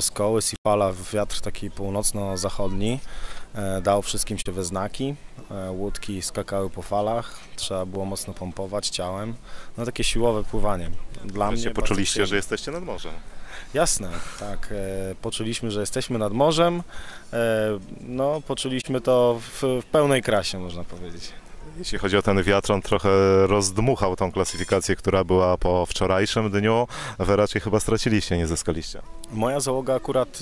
z koły, Sifala, wiatr taki północno-zachodni, e, dał wszystkim się we znaki, e, łódki skakały po falach, trzeba było mocno pompować ciałem, no takie siłowe pływanie. Dla Że mnie się poczuliście, przyjemne. że jesteście nad morzem. Jasne, tak. E, poczuliśmy, że jesteśmy nad morzem. No, poczuliśmy to w, w pełnej krasie, można powiedzieć. Jeśli chodzi o ten wiatr, on trochę rozdmuchał tą klasyfikację, która była po wczorajszym dniu. Wy raczej chyba straciliście, nie zyskaliście. Moja załoga akurat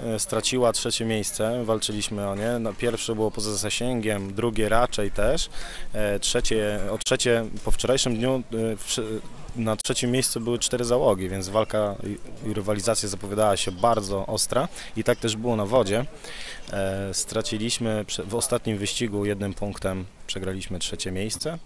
e, e, straciła trzecie miejsce, walczyliśmy o nie. No, pierwsze było poza zasięgiem, drugie raczej też. E, trzecie, o trzecie po wczorajszym dniu na trzecim miejscu były cztery załogi, więc walka i, rywalizacja zapowiadała się bardzo ostra i tak też było na wodzie. E, straciliśmy w ostatnim wyścigu jednym punktem, przegraliśmy trzecie miejsce.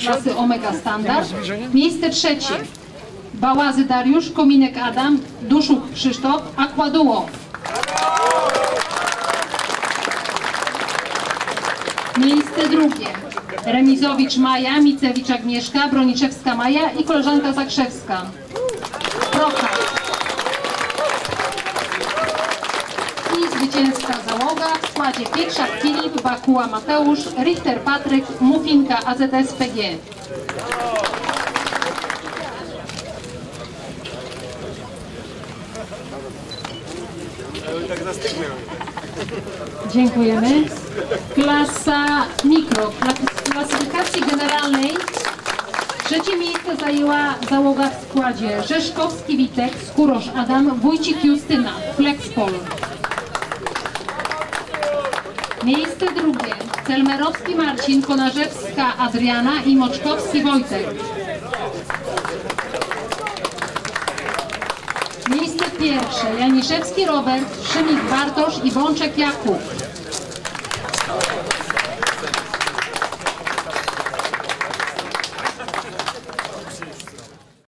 Klasy Omega Standard. Miejsce trzecie. Bałazy Dariusz, Kominek Adam, Duszuk Krzysztof, Aquaduo. Miejsce drugie. Remizowicz Maja, Micewicz Agnieszka, Broniczewska Maja i koleżanka Zakrzewska. Procha. Zwycięska załoga w składzie Pietrzak Filip, Bakuła Mateusz, Richter Patryk, Mufinka AZS PG. Dziękujemy. Klasa mikro. Klasyfikacji generalnej trzecie miejsce zajęła załoga w składzie Rzeszkowski Witek, Skurosz Adam, Wójcik Justyna, Flexpol. Miejsce drugie Celmerowski Marcin, Konarzewska Adriana i Moczkowski Wojtek. Miejsce pierwsze Janiszewski Robert, Szymik Bartosz i Wączek Jakub.